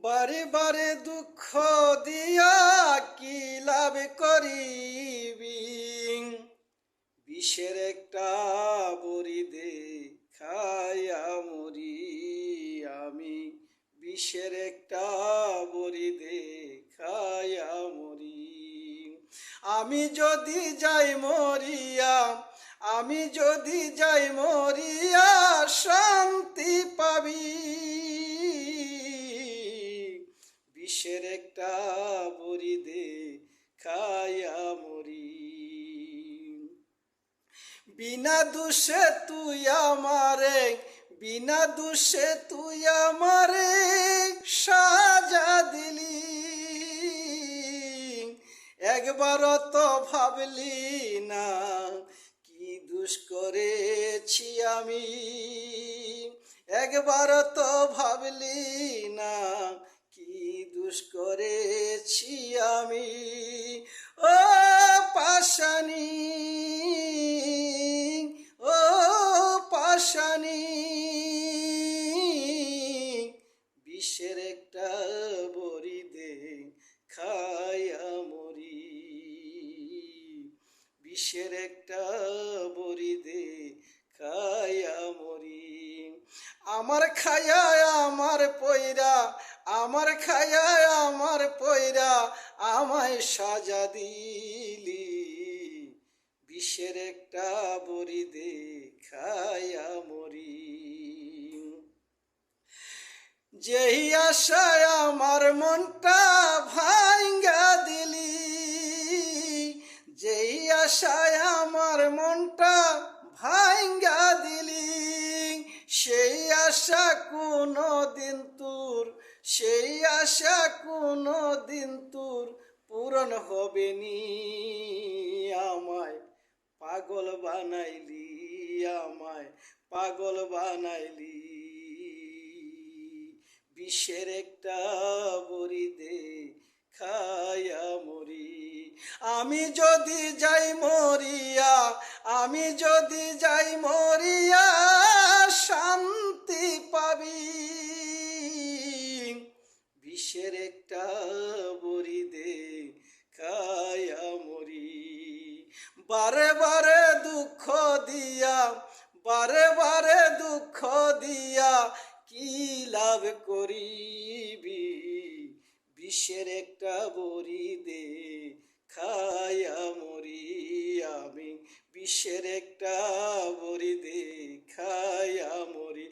বারে বারে দুঃখ দিয়া কি লাভ করিবি? বিষের একটা বড়ি দে মরি আমি। বিষের একটা বড়ি দে মরি আমি যদি যাই মরিয়া, আমি যদি যাই মরিয়া, শান্তি পাবি। বিষের একটা বড়ি দে খায়া মরি। বিনা দোষে তুই আমারে, বিনা দোষে তুই আমারে সাজা দিলি। একবার তো ভাবলি না, কি দুষ করেছি আমি? একবার তো বিশ্বের একটা বড়ি দে খায়া মরি। আমার খায়া, আমার পয়রা আমার খায়া, আমার পয়রা আমায় সাজা দিলি। বিশ্বের একটা বড়ি দে খায়া মরি। যেই আশায় আমার মনটা আশা কোনো দিন তোর, সেই আশা কোনো দিন তোর পূরণ হবে নি আমায়। পাগল বানাইলি আমায়, পাগল বানাইলি। বিশ্বের একটা বড়ি খায়া মরি। আমি যদি যাই মরিয়া, আমি যদি যাই মরিয়া একটা বড়ি দে খায়া মরি বারে বারে দুঃখ দিয়া, বারে বারে দুঃখ দিয়া কি লাভ করিবি? বিশ্বের একটা বড়ি দে খায়া মরি আমি বিশ্বের একটা বড়ি দে খায়া মরি